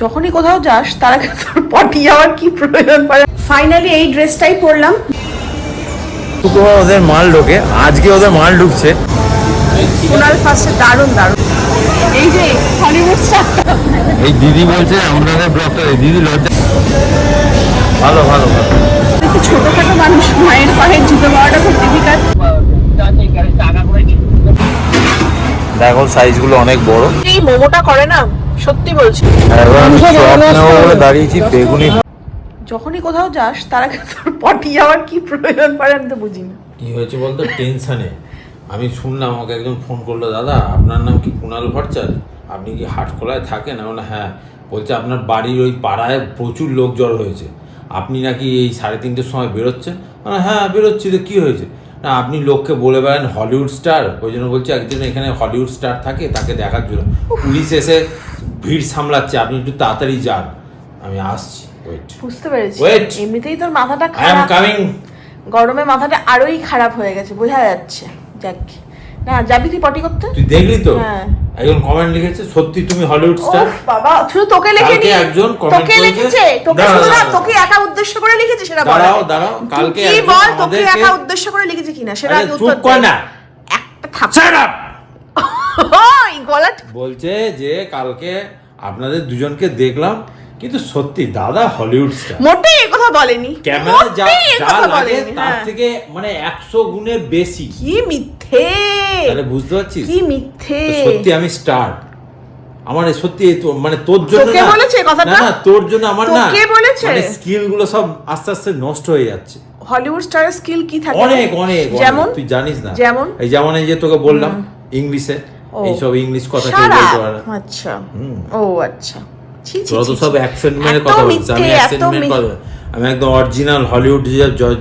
যখনই কোথাও যাস তার আগে তোর পটি যাওয়ার কি প্রয়োজন পড়ে? ফাইনালি এই ড্রেসটাই পরলাম। শুক্রবার ওদের মাল ঢোকে আজকে ওদের মাল ঢুকছে। কুনাল ফার্স্টে দারুণ দারুণ। এই যে হলিউড স্টার এই দিদি বলছে আপনাদের ব্লগটা দিদি লজ্জা। ভালো ভালো ভালো। ছোটখাটো মানুষ মায়ের পায়ে জুতো পাওয়াটা খুব ডিফিকাল্ট দেখো সাইজগুলো অনেক বড়। এই মোমোটা করে না সত্যি বলছি। দাঁড়িয়েছি বেগুনি যখনই কোথাও যাস তার আগে তোর পটি যাওয়ার কি প্রয়োজন পড়ে আমি তো বুঝি না কি হয়েছে বলতো? টেনশনে। আমি শুনলাম আমাকে একজন ফোন করল দাদা আপনার নাম কি কুণাল ভট্টাচার্য? আপনি কি হাটখোলায় থাকেন? আমি হ্যাঁ। বলছে আপনার বাড়ির ওই পাড়ায় প্রচুর লোক জড়ো হয়েছে। আপনি নাকি এই সাড়ে তিনটের সময় বেরোচ্ছেন? হ্যাঁ বেরোচ্ছি। তো কী হয়েছে? না আপনি লোককে বলে বেড়ান হলিউড স্টার ওই জন্য বলছি একজন এখানে হলিউড স্টার থাকে তাকে দেখার জন্য। পুলিশ এসে ভিড় সামলাচ্ছে আপনি একটু তাড়াতাড়ি যান। আমি আসছি ওয়েট বুঝতে পেরেছি. এমনিতেই তোর মাথাটা আই এম খারাপ। কামিং গরমে মাথাটা আরোই খারাপ হয়ে গেছে বোঝা যাচ্ছে। যাক। না যাবি তুই পটি করতে? তুই দেখলি তো? হ্যাঁ। একজন কমেন্ট লিখেছে সত্যি তুমি হলিউড স্টার বাবা শুধু তোকে লেখেনি। একজন comment তোকে লিখেছে? তোকে শুধু না তোকে একা উদ্দেশ্য করে লিখেছে সেটা বল। দাঁড়াও, দাঁড়াও, কালকে কি বল তোকে একা উদ্দেশ্য করে লিখেছে কিনা সেটা আগে উত্তর দে। না। একটা থাপ Shut up! ওই গলা বলছে যে কালকে আপনাদের দুজনকে দেখলাম কিন্তু সত্যি দাদা হলিউড স্টার মোটেই এ কথা বলেনি। ক্যামেরা যা যা লাগে তার হ্যাঁ। থেকে মানে একশো গুণের বেশি। কি মিথ্যে? তাহলে বুঝতে পারছিস? কি মিথ্যে? সত্যি আমি স্টার আমার সত্যি মানে তোর জন্য না। বলেছে কথাটা? না তোর জন্য আমার না। তোকে বলেছে? মানে স্কিলগুলো সব আস্তে আস্তে নষ্ট হয়ে যাচ্ছে। হলিউড স্টার স্কিল কি থাকে? অনেক অনেক। যেমন? তুই জানিস না। যেমন? এই যেমন এই যে তোকে বললাম ইংলিশে। এইসব ইংলিশ কথা কেউ বলতে! পারে আচ্ছা। ও আচ্ছা। তোরা তো সব অ্যাকসেন্ট মেরে কথা বলছিস আমি অ্যাকসেন্ট মেরে কথা আমি একদম অরিজিনাল হলিউড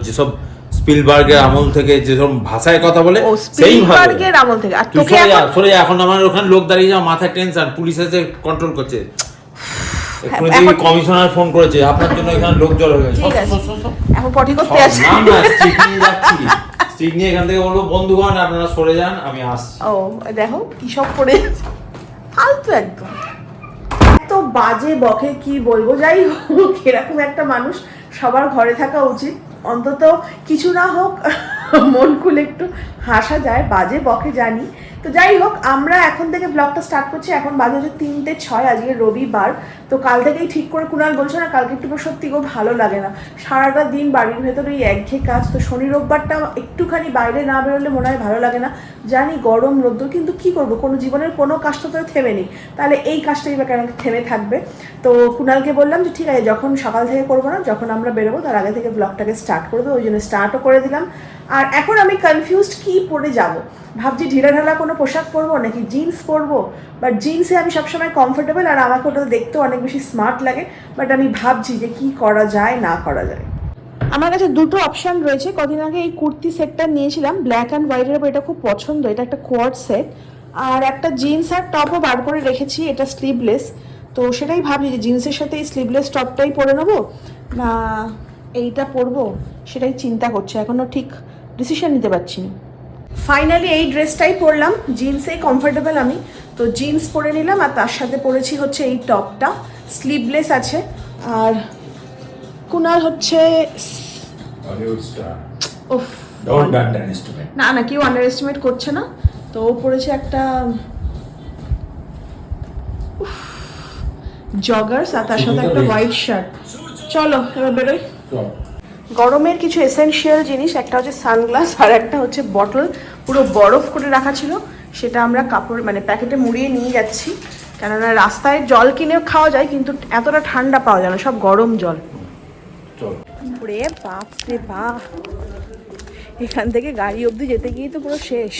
যেসব স্পিলবার্গের আমল থেকে যেসব ভাষায় কথা বলে সেই স্পিলবার্গের আমল থেকে। আর তোকে সরে যা এখন সরে যা এখন আমার ওখানে লোক দাঁড়িয়ে মাথায় টেনশন পুলিশ এসে কন্ট্রোল করছে। এখন- কমিশনার ফোন করেছে আপনার জন্য এখানে লোক জড়ো হয়ে গেছে। এখন পটি করতে আছে না না স্টিক নিয়ে যাচ্ছি। স্টিক নিয়ে এখান থেকে বলব বন্ধুগণ আপনারা সরে যান আমি আসছি। ও দেখো কি সব করে ফালতু একদম। বাজে, বকে, কি বলব? যাই হোক, এরকম একটা মানুষ সবার ঘরে থাকা উচিত। অন্তত কিছু না হোক, মন খুলে একটু হাসা যায়, বাজে, বকে জানি। তো যাই হোক, আমরা এখন থেকে ব্লগটা স্টার্ট করছি। এখন বাজে হচ্ছে তিনটে ছয়, আজকে রবিবার। তো কাল থেকেই ঠিক করে কুণাল বলছে না, কালকে একটু সত্যি গো ভালো লাগে না। সারাটা দিন বাড়ির ভেতরে এই একঘেয়ে কাজ। তো শনি রোববারটা একটুখানি বাইরে না বেরোলে মনে হয় ভালো লাগে না। জানি গরম রোদ্দুর কিন্তু কি করব? কোনো জীবনের কোনো কাজটা তো থেমে নেই। তাহলে এই কাজটাই বা কেন থেমে থাকবে? তো কুণালকে বললাম যে, ঠিক আছে, যখন সকাল থেকে করব না, যখন আমরা বেরোবো, তার আগে থেকে ব্লগটাকে স্টার্ট করব ওই জন্য স্টার্টও করে দিলাম। আর এখন আমি কনফিউজড কি পরে যাব? ভাবছি ঢিলা ঢালা কোনো পোশাক পরবো নাকি জিন্স পরবো? বাট জিন্সে আমি সবসময় কমফোর্টেবল আর আমাকে ওটা দেখতেও অনেক বেশি স্মার্ট লাগে। বাট আমি ভাবছি যে কি করা যায়, না করা যায়। আমার কাছে দুটো অপশন রয়েছে। কদিন আগে এই কুর্তি সেটটা নিয়েছিলাম। ব্ল্যাক অ্যান্ড হোয়াইটের উপর এটা খুব পছন্দ। এটা একটা কোয়ার্ড সেট আর একটা জিন্স আর টপও বার করে রেখেছি। এটা স্লিভলেস তো সেটাই ভাবছি যে জিন্সের সাথে এই স্লিভলেস টপটাই পরে নেব? না, এইটা পরবো? সেটাই চিন্তা করছি। এখনও ঠিক ডিসিশন নিতে পারছি না। ফাইনালি এই ড্রেসটাই পরলাম। জিন্সেই কমফোর্টেবল আমি। তো জিন্স পরে নিলাম আর তার সাথে পরেছি হচ্ছে এই টপটা। স্লিভলেস আছে। আর কুনাল হচ্ছে না না কেউ আন্ডার এস্টিমেট করছে না। তো ও পড়েছে একটা জগার্স আর তার সাথে একটা হোয়াইট শার্ট চলো এবার বেরোই। গরমের কিছু এসেনশিয়াল জিনিস একটা হচ্ছে সানগ্লাস আর একটা হচ্ছে বটল পুরো বরফ করে রাখা ছিল। সেটা আমরা কাপড় মানে প্যাকেটে মুড়িয়ে নিয়ে যাচ্ছি। কেননা রাস্তায় জল কিনেও খাওয়া যায় কিন্তু এতটা ঠান্ডা পাওয়া যায় না সব গরম জল। ওরে বাপ রে বাপ এখান থেকে গাড়ি অবধি যেতে গিয়ে তো পুরো শেষ।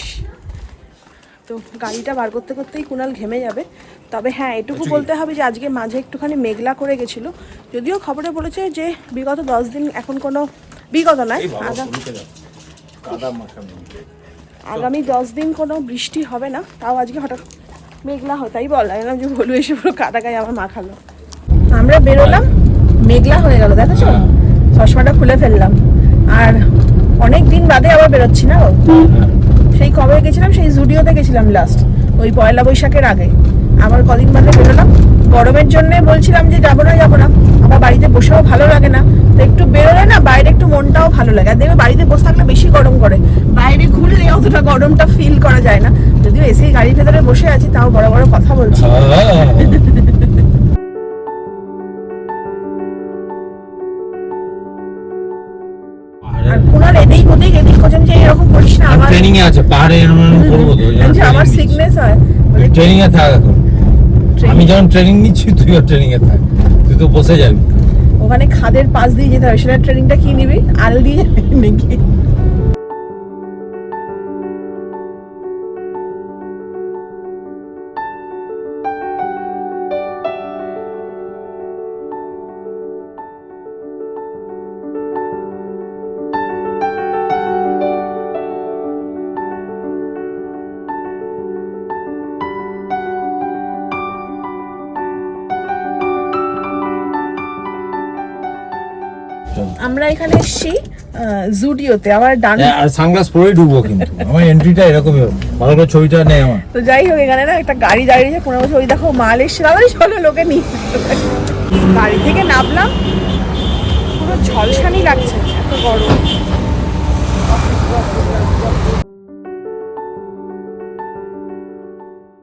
তো গাড়িটা বার করতে করতেই কুণাল ঘেমে যাবে। তবে হ্যাঁ এটুকু বলতে হবে যে আজকে মাঝে একটুখানি মেঘলা করে গেছিল। যদিও খবরে বলেছে যে বিগত দশ দিন এখন কোনো বিগত নয় আগা- আগামী দশ দিন কোনো বৃষ্টি হবে না তাও আজকে হঠাৎ মেঘলা হয় তাই বল আমি যে বলু এসে পুরো কাদা গায়ে আমার মাখালো। আমরা বেরোলাম মেঘলা হয়ে গেল দেখেছ? চশমাটা খুলে ফেললাম। আর অনেক দিন বাদে আবার বেরোচ্ছি না গো। সেই কবে গেছিলাম? সেই জুডিওতে গেছিলাম লাস্ট ওই পয়লা বৈশাখের আগে। আবার কদিন বাদে বেরোলাম। গরমের জন্য বলছিলাম যে যাব না যাব না। আবার বাড়িতে বসেও ভালো লাগে না। তো একটু বেরোলে না বাইরে একটু মনটাও ভালো লাগে। আর দেখবে বাড়িতে বসে থাকলে বেশি গরম করে। বাইরে ঘুরলে অতটা গরমটা ফিল করা যায় না। যদিও এসে গাড়ির ভেতরে বসে আছি, তাও বড় বড় কথা বলছি। আছে পাহাড়ে এরকম করব তো আমার সিকনেস হয় ট্রেনিং এ থাক এখন। আমি যখন ট্রেনিং নিচ্ছি তুইও ট্রেনিং এ থাক। তুই তো বসে যাবি। ওখানে খাদের পাশ দিয়ে যেতে হবে সেটা ট্রেনিংটা কি নিবি? আল দিয়ে নাকি? আমরা এখানে এসেছি জুডিওতে আমার ডান হ্যাঁ, আর সানগ্লাস পরেই ঢুকবো কিন্তু। আমার এন্ট্রিটা এরকমই হবে। ভালো করে ছবিটা নেই আমার। তো যাই হোক এখানে না একটা গাড়ি দাঁড়িয়েছে কোনো বছর ওই দেখো মাল এসছে। তাড়াতাড়ি চলো লোকে নিয়ে গাড়ি থেকে নামলাম। পুরো ঝলসানি লাগছে এত গরম।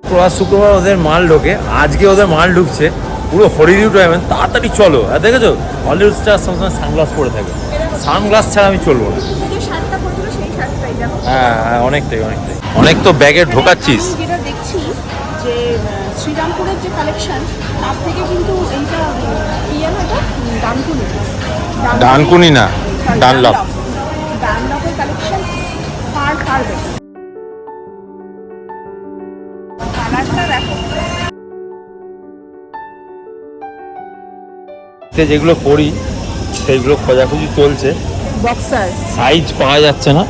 শুক্রবার শুক্রবার ওদের মাল ঢোকে। আজকে ওদের মাল ঢুকছে। পুরো হলিউড টাইমেন তাড়াতাড়ি চলো। আর দেখেছ? হলিউড স্টার সবসময় সানগ্লাস পরে থাকে। সানগ্লাস ছাড়া আমি চলবো না। হ্যাঁ হ্যাঁ অনেকটাই অনেকটাই। অনেক তো ব্যাগে ঢোকাচ্ছিস। যেটা দেখছি যে শ্রীরামপুরের যে কালেকশন তার থেকে কিন্তু এইটা উম, কি যেন এটা? উম, ডানকুনি ডানকুনি না, ডানলপ। ডানলপের কালেকশন ফার ফার বেশি তে যেগুলো পড়ি সেইগুলো খোঁজাখুঁজি চলছে। বক্সার সাইজ পাওয়া যাচ্ছে না।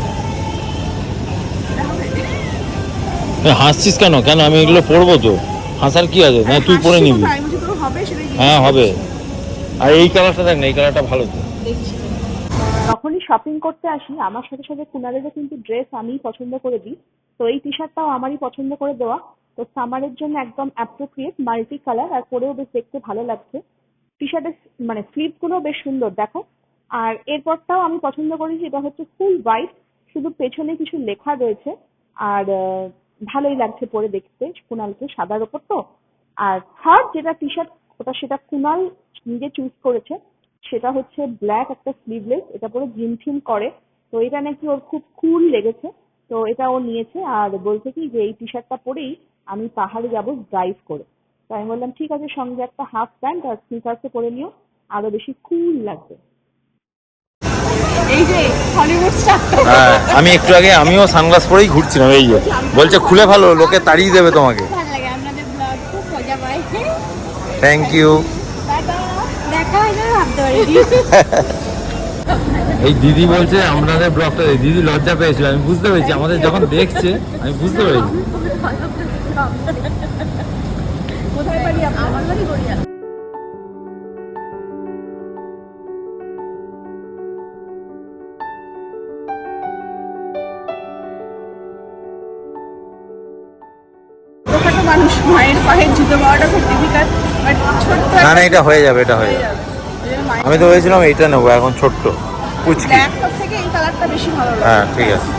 হাসছিস কেন? কেন? আমি এগুলো পরবো তো। হাসার কি আছে? না তুই পরে নিবি। আমি হ্যাঁ হবে। আর এই কালারটা দেখ না এই কালারটা ভালো তো। যখনই শপিং করতে আসি আমার সাথে সাথে কুনালেরও কিন্তু ড্রেস আমিই পছন্দ করে দিই। তো এই টি শার্টটাও আমারই পছন্দ করে দেওয়া। তো সামারের জন্য একদম অ্যাপ্রোপ্রিয়েট মাল্টি কালার আর পরেও বেশ দেখতে ভালো লাগছে। টি শার্টের মানে স্লিপগুলো বেশ সুন্দর, দেখো। আর এরপরটাও আমি পছন্দ করি যেটা হচ্ছে ফুল হোয়াইট শুধু পেছনে কিছু লেখা রয়েছে। আর ভালোই লাগছে পরে দেখতে, কুনালকে সাদার ওপর তো। আর থার্ড যেটা টি শার্ট ওটা সেটা কুনাল নিজে চুজ করেছে, সেটা হচ্ছে ব্ল্যাক একটা স্লিভলেস এটা পরে জিম ফিম করে। তো এটা নাকি ওর খুব কুল লেগেছে। তো এটা ও নিয়েছে, আর বলছে কি যে, এই টি শার্টটা পরেই আমি পাহাড়ে যাব ড্রাইভ করে। তো আমি বললাম, ঠিক আছে, সঙ্গে একটা হাফ প্যান্ট আর স্নিকার্সে পরে নিও। আরও বেশি কুল লাগবে। এই যে হলিউড স্টার হ্যাঁ আমি একটু আগে আমিও সানগ্লাস পরেই ঘুরছিলাম এই যে। বলছে খুলে ভালো লোকে তাড়িয়ে দেবে তোমাকে। ভালো লাগে আপনাদের ব্লগ খুব মজা পাই থ্যাংক ইউ দেখা হয় না ভাবতে এই দিদি বলছে আমাদের ব্লগটা দিদি লজ্জা পেয়েছিল আমি বুঝতে পেরেছি আমাদের যখন দেখছে আমি বুঝতে পেরেছি। কোথায় আপনার? আমার বাড়ি গড়িয়া মায়ের পায়ে জুতো পাওয়াটা খুব ডিফিকাল্ট বাট ছোট্ট না না এটা হয়ে যাবে এটা হয়ে যাবে। আমি তো ভেবেছিলাম এইটা নেব এখন ছোট্ট পুচকি ব্ল্যাকটার থেকে এই কালারটা বেশি ভালো লাগে হ্যাঁ ঠিক আছে।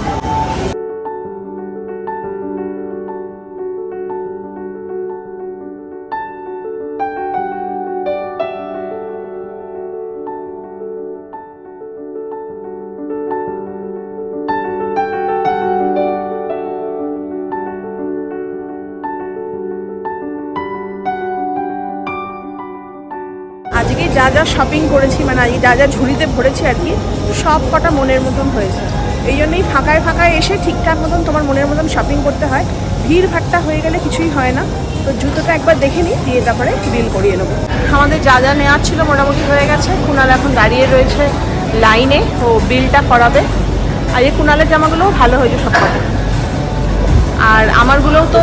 আজকে যা যা শপিং করেছি মানে আজকে যা যা ঝুড়িতে ভরেছি আর কি সব কটা মনের মতন হয়েছে। এই জন্যই ফাঁকায় ফাঁকায় এসে ঠিকঠাক মতন তোমার মনের মতন শপিং করতে হয়। ভিড় ভাট্টা হয়ে গেলে কিছুই হয় না। তো জুতোটা একবার দেখে নিই দিয়ে তারপরে বিল করিয়ে নেব। আমাদের যা যা নেওয়ার ছিল মোটামুটি হয়ে গেছে। কুনাল এখন দাঁড়িয়ে রয়েছে লাইনে ও বিলটা করাবে। আর এই কুনালের জামাগুলোও ভালো হয়েছে সব কটা আর আমারগুলোও তো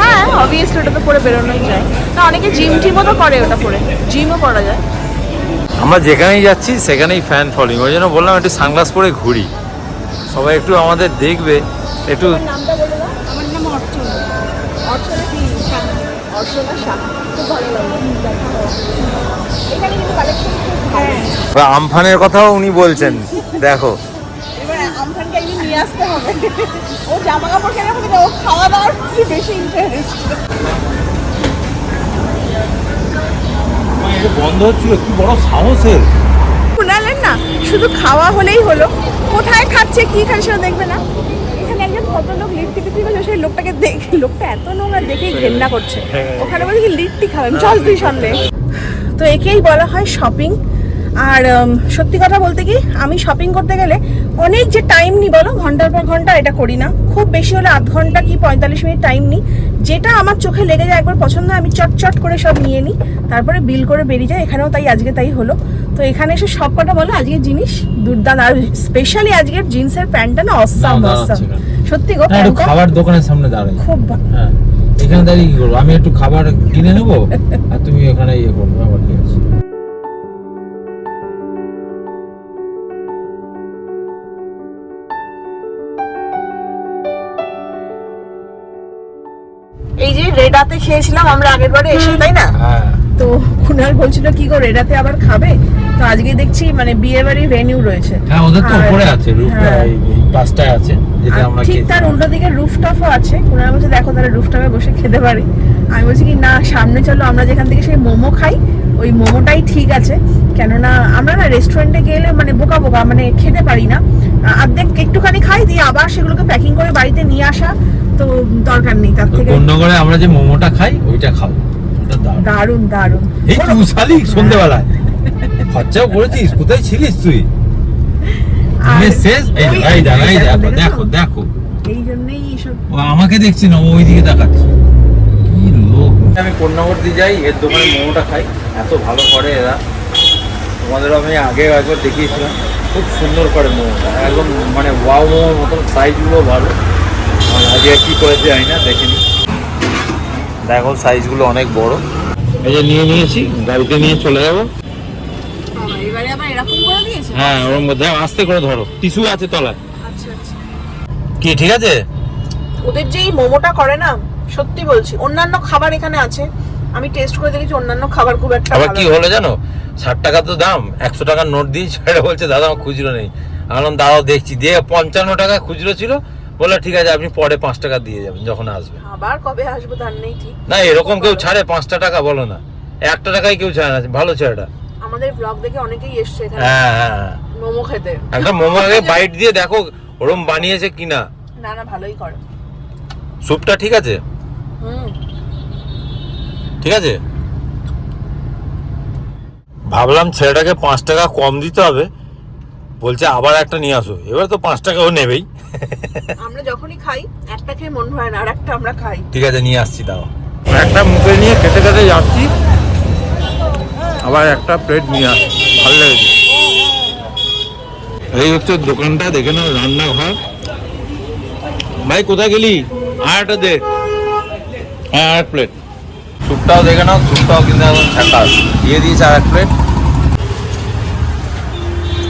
হ্যাঁ অবভিয়াসলি ওটা তো পরে বেরোনোই যায়। না অনেকে জিম টিমও তো করে ওটা পরে জিমও করা যায়। আমরা যেখানেই যাচ্ছি সেখানেই ফ্যান ফলোইং ওই জন্য বললাম একটু সানগ্লাস পরে ঘুরি। সবাই একটু আমাদের দেখবে একটু আমফানের কথাও উনি বলছেন। দেখো নিয়ে আসতে হবে। ও জামা কাপড় কেনার মধ্যে ও খাওয়া দাওয়ার প্রতি বেশি ইন্টারেস্ট বন্ধ হচ্ছিল কি বড় সাহসের। শুনালেন না শুধু খাওয়া হলেই হলো। কোথায় খাচ্ছে কি খাচ্ছে সেটা দেখবে না। এখানে একজন ভদ্রলোক লিট্টি বিক্রি করছে সেই লোকটাকে দেখে লোকটা এত নোংরা দেখেই ঘেন্না করছে। ওখানে বলে কি লিট্টি খাবেন চল তুই সন্দেহ তো একেই বলা হয় শপিং আর সত্যি কথা বলতে কি আমি শপিং করতে গেলে অনেক যে টাইম নিই বলো ঘণ্টার পর ঘণ্টা এটা করি না। খুব বেশি হলে আধ ঘণ্টা কি পঁয়তাল্লিশ মিনিট টাইম নিই যেটা আমার চোখে লেগে যায় একবার পছন্দ আমি চটচট করে সব নিয়ে নিই। তারপরে বিল করে বেরিয়ে যায় এখানেও তাই আজকে তাই হলো। তো এখানে এসে সব কটা বলো আজকের জিনিস দুর্দান্ত। আর স্পেশালি আজকের জিন্সের প্যান্টটা না অসাম অসাম সত্যি গো খাবার দোকানের সামনে দাঁড়াই। খুব হ্যাঁ এখানে দাঁড়িয়ে কি করব? আমি একটু খাবার কিনে নেব? আর তুমি ওখানে ইয়ে করবে আবার কি আছে। রেডাতে খেয়েছিলাম আমরা আগের বারে এসে তাই না? হ্যাঁ। তো কুনাল বলছিল কি গো রেডাতে আবার খাবে? তো আজকে দেখছি মানে বিয়ে বাড়ির ভেনিউ রয়েছে। হ্যাঁ ওদের তো আর- উপরে আছে রুফটা হ্যাঁ। এই এই পাঁচটায় আছে যেটা আমরা ঠিক তার উল্টো দিকে রুফটপও আছে। কুনাল বলছে দেখো তাহলে রুফটপে বসে খেতে পারি। আমি বলছি কি না সামনে চলো আমরা যেখান থেকে সেই মোমো খাই ওই মোমোটাই ঠিক আছে। কেননা আমরা না রেস্টুরেন্টে গেলে মানে বোকা বোকা মানে খেতে পারি না। অর্ধেক একটুখানি খাই দিয়ে আবার সেগুলোকে প্যাকিং করে বাড়িতে নিয়ে আসা তো দরকার নেই তার থেকে কোন্নগরে আমরা যে মোমোটা খাই ওইটা দারুণ। দারুণ দারুণ। এই তুই শালি সন্ধ্যেবেলায় খরচাও করেছিস কোথায় ছিলিস তুই? শেষ? এই দেখো দেখো দেখো দেখো এই জন্যই এসব আমাকে দেখছি না ওইদিকে তাকাচ্ছে। কি লোক। আমি কোন্নগর দিয়ে যাই এর দোকানে মোমোটা খাই। এত ভালো করে এরা। তোমাদের আমি আগে একবার দেখিয়েছিলাম। খুব সুন্দর করে মোমোটা। একদম মানে ওয়াও মোমোর মতন সাইজগুলো ভালো। আজকে কি করেছে জানি না দেখিনি। দেখো সাইজগুলো অনেক বড়। এই যে নিয়ে নিয়েছি গাড়িতে নিয়ে চলে যাব। এবারে আবার এরকম করে দিয়েছে? হ্যাঁ ওর মধ্যে আস্তে করে ধরো। টিস্যু আছে তলায়। আচ্ছা আচ্ছা। কি ঠিক আছে? ওদের যে এই মোমোটা করে না সত্যি বলছি অন্যান্য খাবার এখানে আছে। আমি টেস্ট করে দেখেছি অন্যান্য খাবার খুব একটা আবার কি হলো জানো? ষাট টাকা তো দাম একশো টাকার নোট দিয়ে ছেড়ে বলছে দাদা আমার খুচরো নেই। আমি বললাম দাঁড়াও দেখছি। দিয়ে পঞ্চান্ন টাকা খুচরো ছিল বলে ঠিক আছে আপনি পরে পাঁচ টাকা দিয়ে যাবেন যখন আসবে। আবার কবে আসব তার নেই ঠিক। না এরকম কেউ ছাড়ে পাঁচটা টাকা বলো না। একটা টাকায় কেউ ছাড়ে না ভালো ছেলেটা আমাদের ব্লগ দেখে অনেকেই এসছে এখানে। হ্যাঁ হ্যাঁ। হ্যাঁ। মোমো খেতে। একটা মোমো আগে বাইট দিয়ে দেখো ওরম বানিয়েছে কিনা। না না ভালোই করে। স্যুপটা ঠিক আছে? হুম। ঠিক আছে? ভাবলাম ছেলেটাকে পাঁচ টাকা কম দিতে হবে। বলছে আবার একটা নিয়ে আসো। এবার তো পাঁচ টাকাও নেবেই। আমরা যখনই খাই একটা খেয়ে মন হয় না আর একটা আমরা খাই। ঠিক আছে নিয়ে আসছি দাও। একটা মুখে নিয়ে খেতে খেতে যাচ্ছি। আবার একটা প্লেট নিয়ে আসছি। ভালো লেগেছে। এই হচ্ছে দোকানটা দেখে নাও রান্নাঘর। ভাই কোথায় গেলি? আর একটা দে। হ্যাঁ আর এক প্লেট স্যুপটাও দেখে নাও স্যুপটাও কিন্তু একদম ঠান্ডা দিয়ে দিয়েছে আর এক প্লেট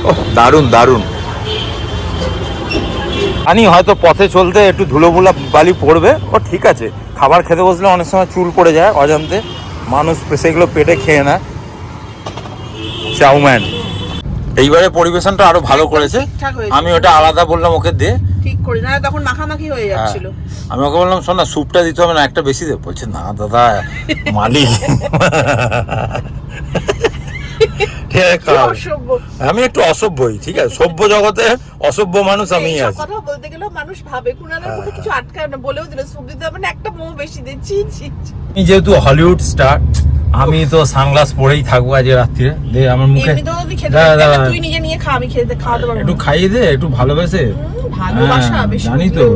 ও দারুণ দারুণ। জানি হয়তো পথে চলতে একটু ধুলোমুলা বালি পড়বে ও ঠিক আছে। খাবার খেতে বসলে অনেক সময় চুল পড়ে যায় অজান্তে। মানুষ সেগুলো পেটে খেয়ে না চাউম্যান এইবারে পরিবেশনটা আরও ভালো করেছে। আমি ওটা আলাদা বললাম ওকে দে ঠিক করি না তখন মাখামাখি হয়ে হ্যাঁ। যাচ্ছিল। আমি ওকে বললাম শোন না স্যুপটা দিতে হবে না একটা বেশি দে। বলছে না দাদা মালিক ঠিক আছে কি খাও। অসভ্য আমি একটু অসভ্যই ঠিক আছে? সভ্য জগতে অসভ্য মানুষ আমি আছি। কথা বলতে গেলেও মানুষ ভাবে কুনালের মুখে কিছু আটকায় না বলেও দিল সুপ দিতে হবে একটা মোমো বেশি দিচ্ছি। আমি যেহেতু হলিউড স্টার আমি তো সানগ্লাস পরেই থাকব আজ রাত্রিরে। দে আমার মুখে। তুই নিজে নিয়ে খা আমি খেতে খাওয়াতে পারব একটু খাইয়ে দে একটু ভালোবেসে। ভালোবাসা হ্যাঁ, বেশি জানি তো।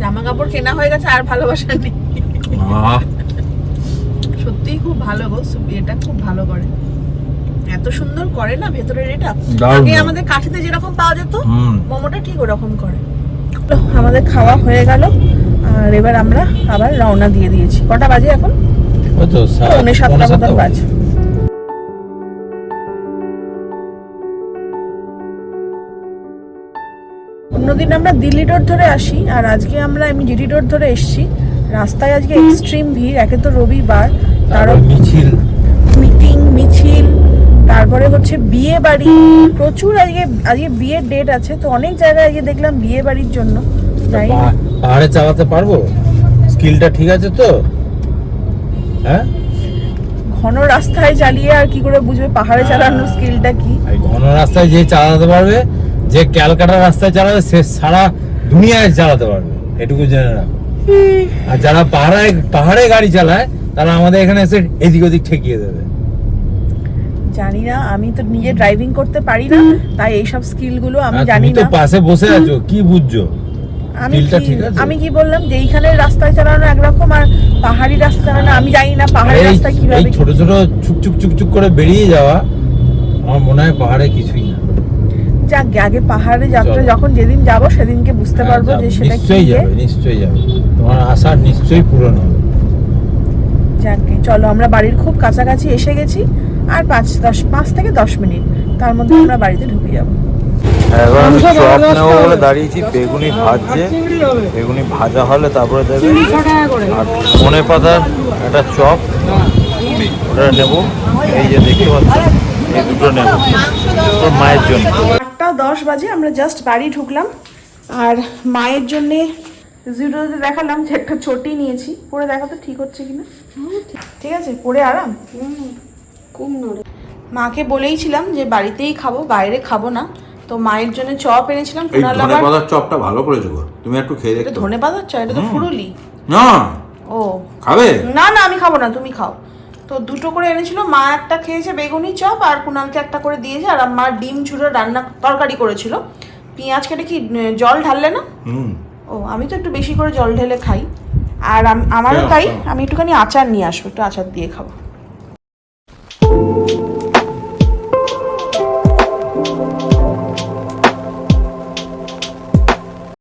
জামা কাপড় কেনা হয়ে গেছে আর ভালোবাসা নেই। সত্যিই খুব ভালো গো এটা খুব ভালো করে। এত সুন্দর করে না ভেতরের এটা? আগে আমাদের কাঠিতে যেরকম পাওয়া যেত মোমোটা ঠিক ওরকম করে। আমাদের খাওয়া হয়ে গেল আর এবার আমরা আবার রওনা দিয়ে দিয়েছি। কটা বাজে এখন? পৌনে সাতটা মতন বাজে। অন্যদিন আমরা দিল্লি রোড ধরে আসি আর আজকে আমরা আমি জিডি রোড ধরে এসেছি। রাস্তায় আজকে এক্সট্রিম ভিড় একে তো রবিবার তারও মিছিল। বিয়ে বাড়ি প্রচুর আজকে আজকে বিয়ের ডেট আছে তো অনেক জায়গায় আজকে দেখলাম বিয়ে বাড়ির জন্য। পাহাড়ে চালাতে পারব? স্কিলটা ঠিক আছে তো? হ্যাঁ? ঘন রাস্তায় চালিয়ে আর কি করে বুঝবে? পাহাড়ে চালানোর স্কিলটা কি? ঘন রাস্তায় যে চালাতে পারবে যে ক্যালকাটা রাস্তায় চালাবে সে সারা দুনিয়ায় চালাতে পারবে। এটুকু জেনে রাখো। আর যারা পাহাড়ে পাহাড়ে গাড়ি চালায় তারা আমাদের এখানে এসে এদিক ওদিক ঠেকিয়ে দেবে। জানি না আমি তো নিজে ড্রাইভিং করতে পারি না তাই এইসব স্কিলগুলো আমি আর জানি তুমি তো না। পাশে বসে আছো কি বুঝছ? আমি কি আমি কি বললাম যে এইখানে রাস্তায় চালানো একরকম আর পাহাড়ি রাস্তা চালানো আমি জানি না পাহাড়ি কীভাবে ছোট ছোট চুক চুক চুক চুক করে বেরিয়ে যাওয়া আমার মনে হয় পাহাড়ে কিছুই না। যাক আগে পাহাড়ে যাত্রা যখন যেদিন যাব সেদিনকে বুঝতে হ্যাঁ, পারব যে সেটা কি নিশ্চয়ই। যাবে নিশ্চয়ই যাবে। তোমার আশা নিশ্চয়ই পূরণ হবে। যাকে। চলো আমরা বাড়ির খুব কাছাকাছি এসে গেছি আর পাঁচ দশ পাঁচ থেকে দশ মিনিট। তার মধ্যে আমরা বাড়িতে ঢুকে যাব। এবার আমি চপ নেব বলে দাঁড়িয়েছি বেগুনি ভাজছে। বেগুনি ভাজা হলে তারপরে দেবে। আর ধনে পাতার একটা চপ ওটা নেব। এই যে দেখতে পাচ্ছেন এই দুটো নেব। তোর মায়ের জন্য। আটটা দশ বাজে আমরা জাস্ট বাড়ি ঢুকলাম। আর মায়ের জন্যে জিরোতে দেখালাম যে একটা চটি নিয়েছি। পরে দেখা তো ঠিক হচ্ছে কিনা। ঠিক আছে পরে আরাম। খুব নরম মাকে বলেইছিলাম যে বাড়িতেই খাব বাইরে খাব না। তো মায়ের জন্য চপ এনেছিলাম ধনে পাতার চপটা ভালো করেছ তুমি একটু খেয়ে এটা দেখো ধনে পাতার চপ এটা তো ফুরুলি। না। ও। খাবে? না না আমি খাব না তুমি খাও। তো দুটো করে এনেছিল মা একটা খেয়েছে বেগুনি চপ আর কুনালকে একটা করে দিয়েছে আর আমার ডিম চুড়ো রান্না তরকারি করেছিল। পেঁয়াজ কেটে কি জল ঢাললে না? হুম। ও আমি তো একটু বেশি করে জল ঢেলে খাই আর আমারও হ্যাঁ, তাই হ্যাঁ। আমি একটুখানি আচার নিয়ে আসব একটু আচার দিয়ে খাব